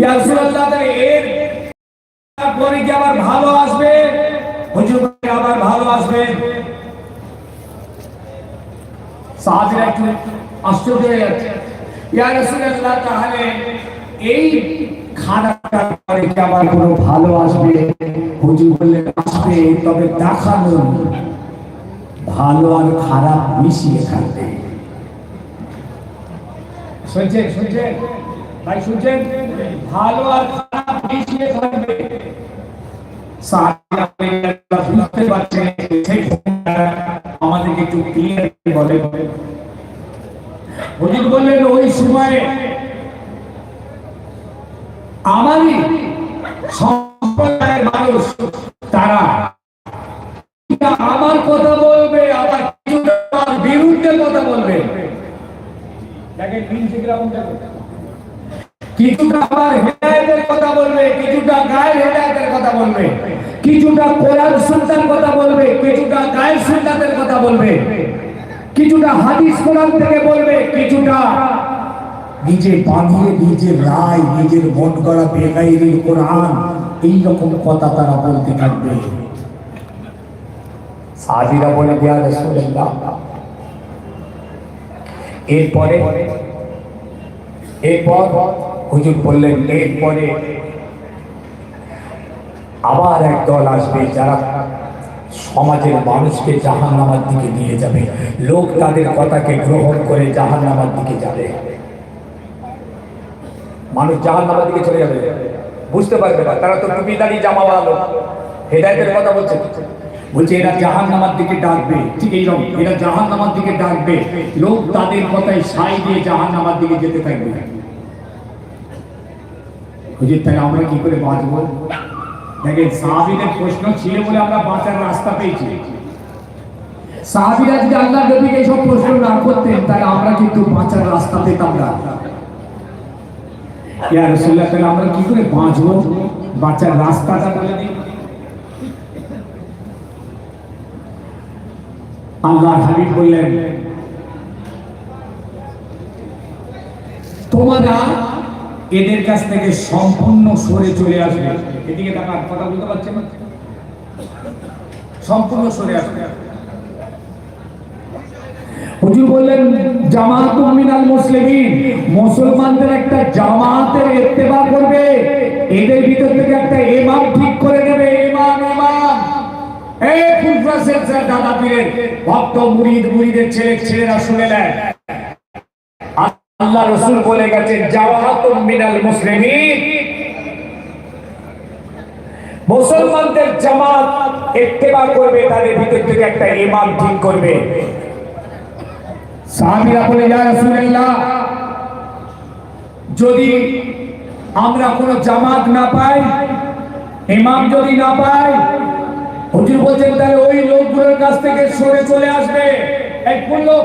ইয়া রাসূলুল্লাহ তাহলে এর পরে কি আবার ভালো আসবে? হুজুর বলে আবার ভালো আসবে। সাহাবীরা একটু আশ্চর্য হয়ে যাচ্ছে ইয়া রাসূলুল্লাহ, তাহলে এই খানাটা পরে কি আবার কোনো ভালো আসবে? হুজুর বললেন আসবে, তবে দেখানো। ভালো আর খারাপ মিশিয়ে থাকবে শুনছেন? শুনছেন? ভাই শুনছেন? ভালো আর খারাপ মিশিয়ে থাকবে বুঝতে পারছেন আমাদেরকে একটু ক্লিয়ার বলে হুজুর বললেন, ওই সময়ে আমারই সম্প্রদায়ের মানুষ, তারা আমার কথা বলবে আবার বিরুদ্ধে কথা বলবে। দেখেন। কিছুটা আমার হেদায়েতের কথা বলবে, কিছুটা গায়ের হেদায়েতের কথা বলবে, কিছুটা কোরআন সুন্নাহর কথা বলবে, কিছুটা গায়ের সুন্নাতের কথা বলবে, কিছুটা হাদিস কোরআন থেকে বলবে, কিছুটা নিজে বানিয়ে নিজের রায়, নিজের মন করা বেগাইরি কোরআন এই রকম কথা তারা বলতে থাকবে। সাহাবীরা বলে দেয়া রাসূলুল্লাহ, এরপরে, এরপর হুজুর বললেন এরপরে আবার এক দল আসবে যারা সমাজের মানুষকে জাহান নামার দিকে নিয়ে যাবে। লোক তাদের কথাকে গ্রহণ করে জাহান নামার দিকে যাবে। মানুষ জাহান নামার দিকে চলে যাবে। বুঝতে পারবে না, তারা তো টুপিদারি জামাওয়ালা লোক। হেদায়তের কথা বলছে। বলছে, এরা জাহান নামার দিকে ডাকবে। ঠিক এইরকম এরা জাহান নামার দিকে ডাকবে। লোক তাদের কথায় সাই দিয়ে জাহান নামার দিকে যেতে থাকবে। তাহলে আমরা কি করে বাঁচবো দেখেন সাহাবিদের প্রশ্ন ছিল বলে আমরা বাঁচার রাস্তা পেয়েছি সাহাবিরা যদি আল্লাহ নবীকে এইসব প্রশ্ন না করতেন তাহলে আমরা কিন্তু বাঁচার রাস্তা পেতাম না ইয়া রাসূলুল্লাহ তাহলে আমরা কি করে বাঁচবো বাঁচার রাস্তাটা বলে দিন আল্লাহ হাবিব বললেন তোমরা এদের কাছ থেকে সম্পূর্ণ সরে চলে আসবে। এদিকে তাকান কথা বলতে পারছেন? সম্পূর্ণ সরে আসবে। হুজুর বললেন মিনাল মুসলিমিন, মুসলমানদের একটা জামাতের ইত্তেবা করবে। এদের ভিতর থেকে একটা ইমাম ঠিক করে দেবে। ইমাম ইমাম। এই ফুলফা সেলসার দাদা পীরের, ভক্ত মুরিদ, মুরিদের ছেলে, ছেলেরা শুনে নেয়। আল্লাহ রসুল বলে গেছে মিনাল মুসলিমিন। মুসলমানদের জামাত ইত্তেবা করবে, তাদের ভিতর থেকে একটা ইমাম ঠিক করবে। বলে যদি আমরা কোনো জামাত না পাই, ইমাম যদি না পাই, হুজুর বলছেন, তাহলে ওই লোকগুলোর কাছ থেকে সরে চলে আসবে। এক লোক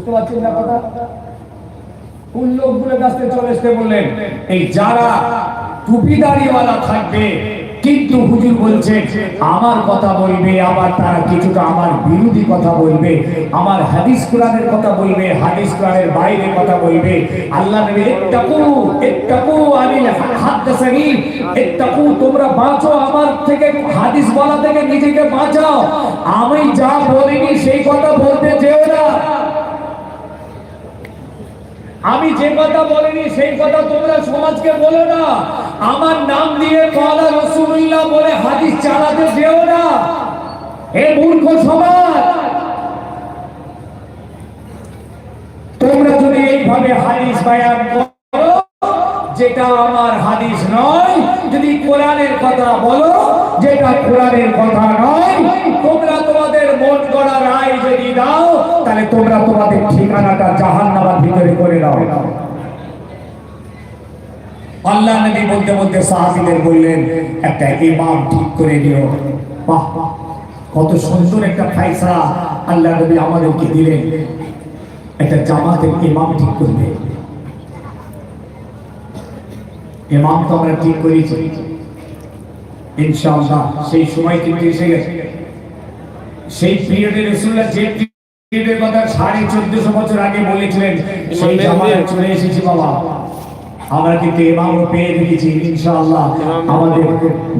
বুঝতে পারছেন না কথা? কোন লোকগুলোর কাছ চলে আসতে বললেন, এই যারা টুপি টুপিদারিওয়ালা থাকবে, কিন্তু হুজুর বলছে, আমার কথা বলবে, আবার তারা কিছুটা আমার বিরোধী কথা বলবে, আমার হাদিস কোরআনের কথা বলবে, হাদিস কোরআনের বাইরে কথা বলবে, আল্লাহ নবী, ইত্তাকু ইত্তাকু আনিল হাদাসানি ইত্তাকু, তোমরা বাঁচো আমার থেকে, হাদিস বলা থেকে নিজেকে বাঁচাও। আমি যা বলিনি, সেই কথা বলতে যেও না। আমি যে কথা বলিনি, সেই কথা তোমরা সমাজকে বলো না। আমার নাম দিয়ে কলা রসুল্লাহ বলে হাদিস চালাতে দেও না। এ মূর্খ সমাজ! তোমরা যদি এইভাবে হাদিস বায়ান যেটা আমার হাদিস নয়, যদি কোরআনের কথা বলো, যেটা কোরআনের কথা নয়, তোমরা তোমাদের মন গড়া রায় যদি দাও, তাহলে তোমরা তোমাদের ঠিকানাটা জাহান্নামের ভিতরে করে দাও। আল্লাহ নবী বলতে বলতে সাহাবীদের বললেন, একটা ইমাম ঠিক করে দিও। বাহ, কত সুন্দর একটা ফাইসলা আল্লাহ নবী আমাদেরকে দিলেন। একটা জামাতের ইমাম ঠিক করবে। ইমাম তো আমরা ঠিক করেছি। ইনশাআল্লাহ সেই সময় কিন্তু এসে গেছে। সেই পিরিয়ডে রসুল্লাহ যে পিরিয়ডের কথা সাড়ে চোদ্দশো বছর আগে বলেছিলেন সেই জামানায় চলে এসেছি বাবা। আমরা কিন্তু ইমামও পেয়ে রেখেছি ইনশাআল্লাহ। আমাদের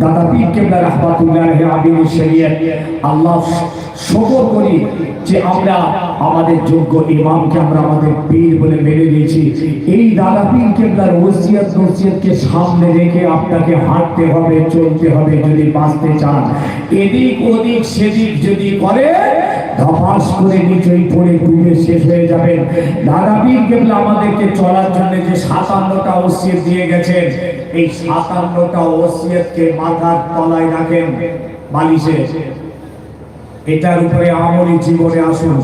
দাদা পীর কেবলা রহমাতুল্লাহ আবির শরীয়ত, আল্লাহ শুকর করি যে আমরা আমাদের যোগ্য ইমামকে আমরা আমাদের পীর বলে মেনে নিয়েছি। এই দাদা পীর কেবলার ওসিয়ত নসিয়তকে সামনে রেখে আপনাকে হাঁটতে হবে, চলতে হবে যদি বাঁচতে চান। এদিক ওদিক, সেদিক যদি করে, ধপাস করে নিচই পড়ে ডুবে শেষ হয়ে যাবেন। দাদা পীর কেবলা আমাদেরকে চলার জন্য যে সাতান্নটা ওসিয়ত দিয়ে গেছেন। এই সাতান্নটা ওসিয়তকে মাথার তলায় রাখেন বালিশে এটার উপরে আমলি জীবনে আসুন।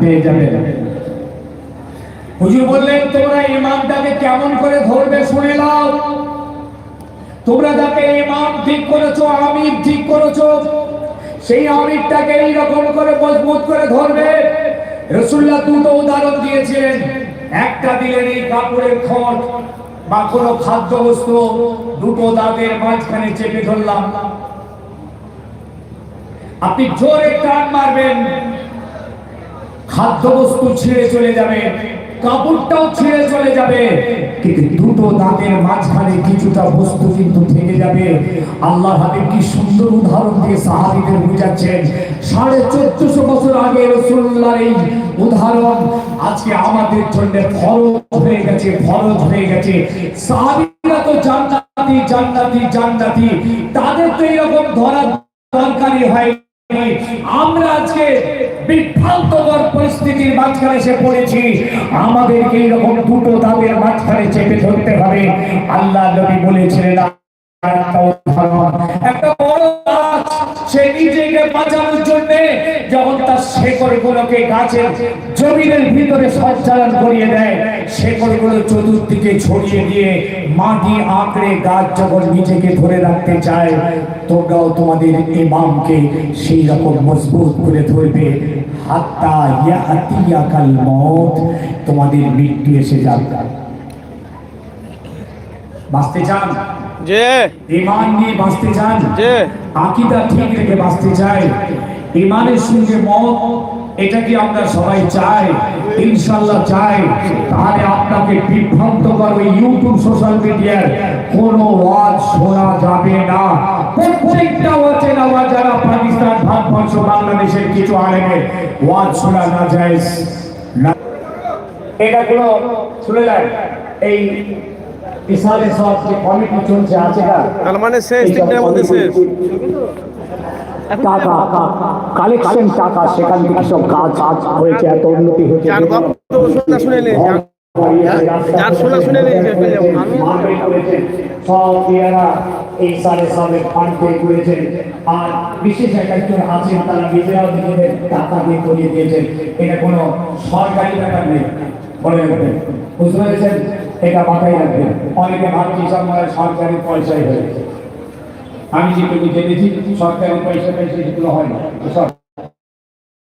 পেয়ে যাবেন। হুজুর বললেন, তোমরা ইমামটাকে কেমন করে ধরবে শুনে নাও। তোমরা যাকে ইমাম ঠিক করেছ, আমির ঠিক করেছ, সেই আমিরটাকে এইরকম করে মজবুত করে ধরবে। রসুল্লাহ দুটো উদাহরণ দিয়েছিলেন। একটা দিলেন এই কাপড়ের খড় বা কোনো খাদ্য বস্তু, দুটো দাঁতের মাঝখানে চেপে ধরলাম। আপনি জোরে টান মারবেন খাদ্যবস্তু ছিঁড়ে চলে যাবে। কাপড়টাও ছিঁড়ে চলে যাবে। কিন্তু দুটো দাঁতের মাঝখানে কিছুটা বস্তু কিন্তু থেকে যাবে। আল্লাহ হাবিব কি সুন্দর উদাহরণ দিয়ে সাহাবীদের বুঝাচ্ছেন। সাড়ে চোদ্দশো বছর আগে রসুল্লাহর এই উদাহরণ আজকে আমাদের জন্য ফরজ হয়ে গেছে, ফরজ হয়ে গেছে। সাহাবীরা তো জান্নাতি জান্নাতি জান্নাতি। তাদের তো এরকম ধরার দরকারই হয় আমরা আজকে বিভ্রান্তকর পরিস্থিতির মাঝখানে এসে পড়েছি। আমাদেরকে এরকম দুটো দামের মাঝখানে চেপে ধরতে হবে। আল্লাহ নবী বলেছিলেন একটা বড় সে নিজেকে বাঁচানোর জন্য যখন তার শেকড় গুলোকে গাছের জমিনের ভিতরে সঞ্চালন করিয়ে দেয় শেকড়গুলো চতুর্দিকে ছড়িয়ে দিয়ে মাটি আঁকড়ে গাছ যখন নিজেকে ধরে রাখতে চায়, তোমরাও তোমাদের ইমামকে সেই রকম মজবুত করে ধরবে। হাত্তা ইয়াতিয়া কাল মত তোমাদের মৃত্যু এসে যাবে। বাঁচতে চান? যে। ইমান নিয়ে বাঁচতে চান যে। আকিদা ঠিক রেখে বাঁচতে চাই। ইমানের সঙ্গে মত এটা কি আমরা সবাই চাই? ইনশাল্লাহ চাই। তাহলে আপনাকে বিভ্রান্তকর ওই ইউটিউব সোশ্যাল মিডিয়ার কোনো ওয়াজ শোনা যাবে না। প্রত্যেকটা ওয়াজে না ওয়াজ যারা পাকিস্তান ভারতবর্ষ বাংলাদেশের কিছু আলেমের ওয়াজ শোনা না যায়। এটা কোনো শুনে যায় এই ইসালে সব যে কমিটি চলছে আছে তার মানে শেষ তিনটার মধ্যে শেষ। টাকা কালেকশন টাকা সেখান থেকে সব কাজ কাজ হয়েছে এত উন্নতি হয়েছে। যার শোনা শুনে নে যার- যার শোনা শুনে নে যে ফেলে যাব। মারপিট করেছে, সব ইয়ারা এই সালে সালে ফান্ড পে করেছেন আর বিশেষ একজন আছেন তারা নিজেরাও নিজেদের টাকা দিয়ে করিয়ে দিয়েছেন। এটা কোনো সরকারি ব্যাপার নেই। বুঝতে পেরেছেন? এটা মাথায় রাখবেন। অনেকে ভাবছি সব মনে সরকারি পয়সায় হয়েছে। আমি যেটুকু জেনেছি সরকারি পয়সা পয়সা যেগুলো হয় না।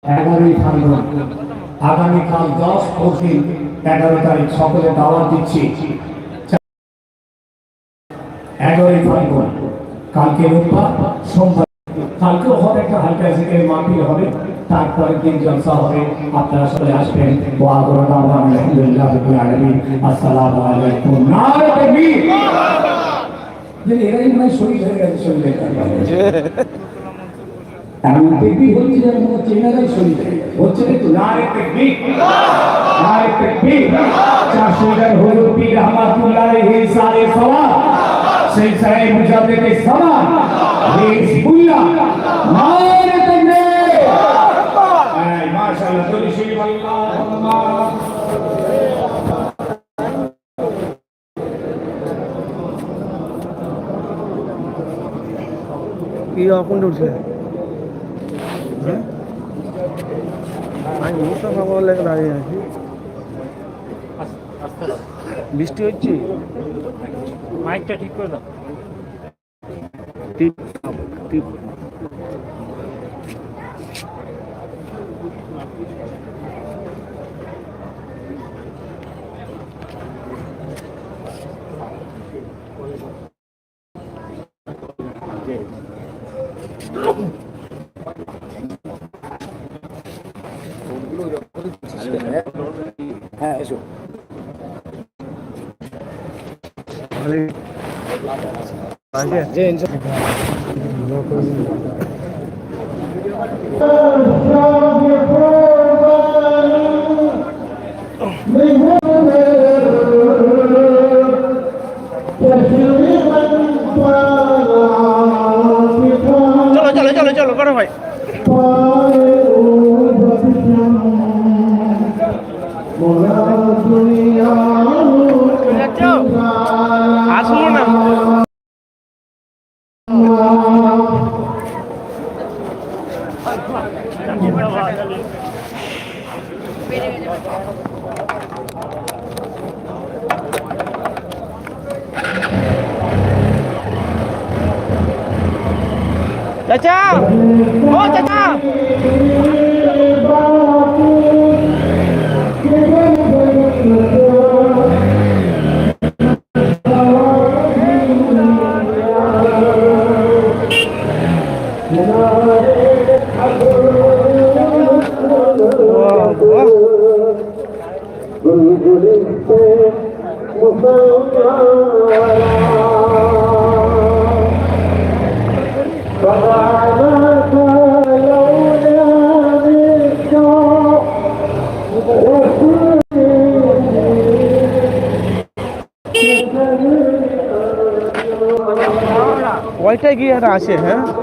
এগারোই আগামীকাল দশ পঁচিশ এগারো তারিখ সকলে দাওয়াত দিচ্ছি। এগারোই ফাল্গুন কালকে রোববার সোমবার। কালকেও হবে, একটা হালকা সিকের মাহফিল হবে। তারপরে দিন জলসা হবে। আপনারা সবাই আসবেন। ও আগরা আলহামদুলিল্লাহ রাব্বিল আলামিন। আসসালামু আলাইকুম। নারে তাকবীর। যে এরাই মনে শহীদ হয়ে গেছে হয়ে এমন দেখবি হচ্ছে এনারাই শহীদ হয়ে গেছে। হচ্ছে কিন্তু নারে তাকবীর। নারে তাকবীর। চার শহীদের হলো পীর রহমাতুল্লাহ আলাইহি সালে সওয়াব সেই সাহেব মুজাদ্দিদ সালাম হিজবুল্লাহ নারে তাকবীর এই মাশাআল্লাহ দরুদ শরীফ আল্লাহুম্মা কি আপন উঠছে হ্যাঁ? আমি মুস্তাফা বলে দাঁড়িয়ে আছি বৃষ্টি হচ্ছে? মাইকটা ঠিক করে দাও। চলো চলো চলো চলো করো ভাই Caca! Oh, Caca! ওইটাই গিয়ে আসে হ্যাঁ?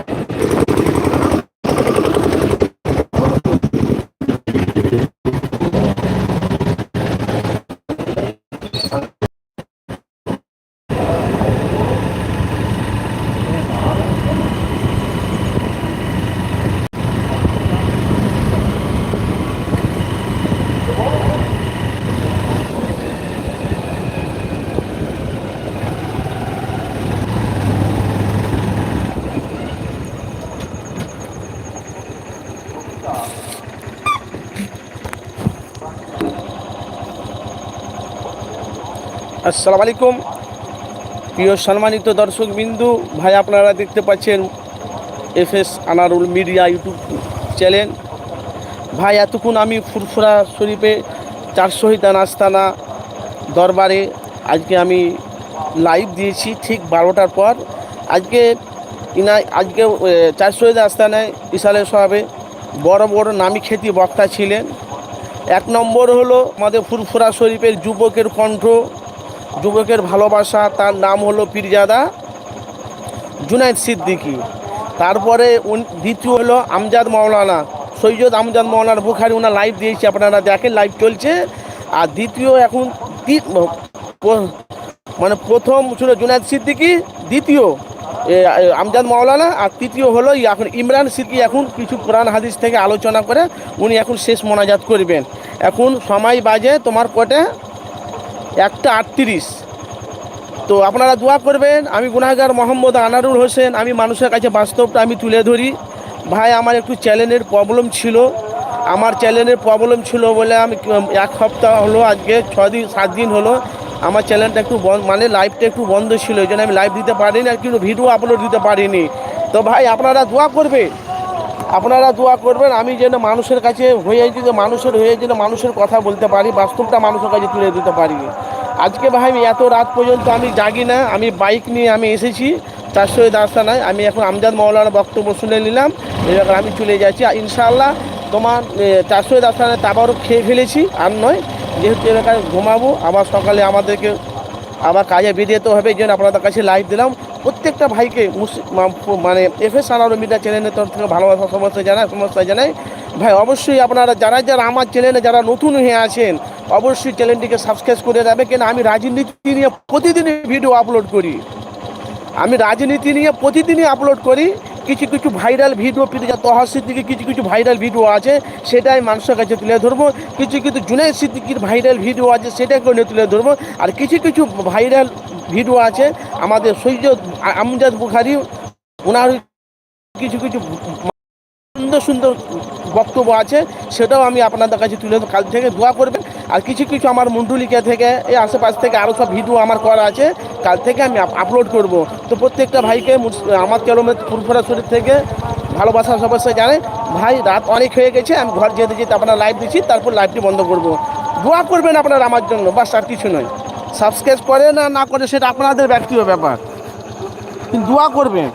আসসালামু আলাইকুম প্রিয় সম্মানিত দর্শক বিন্দু ভাই আপনারা দেখতে পাচ্ছেন F S Anarul media YouTube channel. ভাই এতক্ষণ আমি ফুরফুরা শরীফে চার শহীদ আস্তানা দরবারে আজকে আমি লাইভ দিয়েছি ঠিক বারোটার পর। আজকে ইনা আজকে এ, চার শহীদ আস্তানায় ইসালের সবে বড় বড় নামি খ্যাতি বক্তা ছিলেন। এক নম্বর হলো আমাদের ফুরফুরা শরীফের যুবকের কণ্ঠ, যুবকের ভালোবাসা, তার নাম হলো পীরজাদা জুনাইদ সিদ্দিকী। তারপরে দ্বিতীয় হলো আমজাদ মাওলানা, সৈয়দ আমজাদ মাওলানা বুখারি ওনার লাইভ দিয়েছে, আপনারা দেখেন লাইভ চলছে। আর দ্বিতীয় এখন মানে প্রথম ছিল জুনাইদ সিদ্দিকী, দ্বিতীয়। আমজাদ মাওলানা আর তৃতীয় হলো এখন ইমরান সিদ্দিকী এখন কিছু কোরআন হাদিস থেকে আলোচনা করে উনি এখন শেষ মোনাজাত করবেন। এখন সময় বাজে তোমার কোটে একটা আটত্রিশ। তো আপনারা দোয়া করবেন, আমি গুনাহগার মোহাম্মদ আনারুল হোসেন, আমি মানুষের কাছে বাস্তবটা আমি তুলে ধরি। ভাই, আমার একটু চ্যানেলের প্রবলেম ছিল। আমার চ্যানেলের প্রবলেম ছিল বলে আমি এক সপ্তাহ হলো আজকে ছ দিন, সাত দিন হলো আমার চ্যানেলটা একটু বন্ধ মানে লাইভটা একটু বন্ধ ছিল ওই জন্য আমি লাইভ দিতে পারিনি, আর কিন্তু ভিডিও আপলোড দিতে পারিনি। তো ভাই, আপনারা দোয়া করবে আপনারা দোয়া করবেন, আমি যেন মানুষের কাছে হয়ে যেন মানুষের হয়ে যেন মানুষের কথা বলতে পারি, বাস্তবটা মানুষের কাছে তুলে দিতে পারি। আজকে ভাই, আমি এত রাত পর্যন্ত আমি জাগি না, আমি বাইক নিয়ে আমি এসেছি চারশো দাস্তানায় আমি এখন আমজাদ মৌলানা বক্তব্য শুনে নিলাম এবার আমি চলে যাচ্ছি ইনশাআল্লাহ তোমার চারশো দাস্তানায় তাবারও খেয়ে ফেলেছি, আর নয় যেহেতু এলাকায় ঘুমাবো, আবার সকালে আমাদেরকে আবার কাজে বেরিয়ে যেতে হবে, এই জন্য আপনাদের কাছে লাইভ দিলাম। প্রত্যেকটা ভাইকে মানে এফ এস আনার মিডিয়া চ্যানেলের তরফ থেকে ভালোবাসা সমস্যা জানায় সমস্যা জানাই। ভাই, অবশ্যই আপনারা যারা যারা আমার চ্যানেলে যারা নতুন হয়ে আছেন, অবশ্যই চ্যানেলটিকে সাবস্ক্রাইব করে দেবে কেন, আমি রাজনীতি নিয়ে প্রতিদিনই ভিডিও আপলোড করি। আমি রাজনীতি নিয়ে প্রতিদিনই আপলোড করি। কিছু কিছু ভাইরাল ভিডিও পিরিজা তহা সিদ্দিকির কিছু কিছু ভাইরাল ভিডিও আছে, সেটাই মানুষের কাছে তুলে ধরবো। কিছু কিছু জুনাই সিদ্দিকির ভাইরাল ভিডিও আছে, সেটাকে নিয়ে তুলে ধরবো। আর কিছু কিছু ভাইরাল ভিডিও আছে, আমাদের সৈয়দ আমজাদ বুখারি ওনার কিছু কিছু সুন্দর সুন্দর বক্তব্য আছে, সেটাও আমি আপনাদের কাছে তুলে। কাল থেকে দোয়া করবেন। আর কিছু কিছু আমার মন্ডলিকা থেকে, এই আশেপাশ থেকে আরও সব ভিডিও আমার করা আছে। কাল থেকে আমি আপ- আপলোড করব। তো প্রত্যেকটা ভাইকে আমার কেলমের ফুরফুরা শরীর থেকে ভালোবাসা সবাই জানে ভাই, রাত অনেক হয়ে গেছে, আমি ঘর যেতে যেতে আপনার লাইভ দিচ্ছি, তারপর লাইভটি বন্ধ করব। দোয়া করবেন আপনারা আমার জন্য, বাস আর কিছু নয়। সাবস্ক্রাইব করে না না করে সেটা আপনাদের ব্যক্তিগত ব্যাপার। কিন্তু দোয়া করবেন।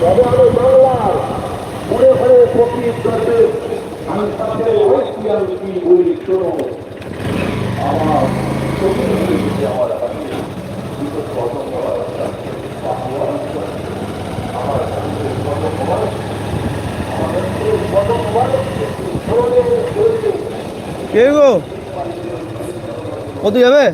তবে আমি বাংলার মনে শোনো আমার যদি আমার হাতে কে গো? কত যাবে?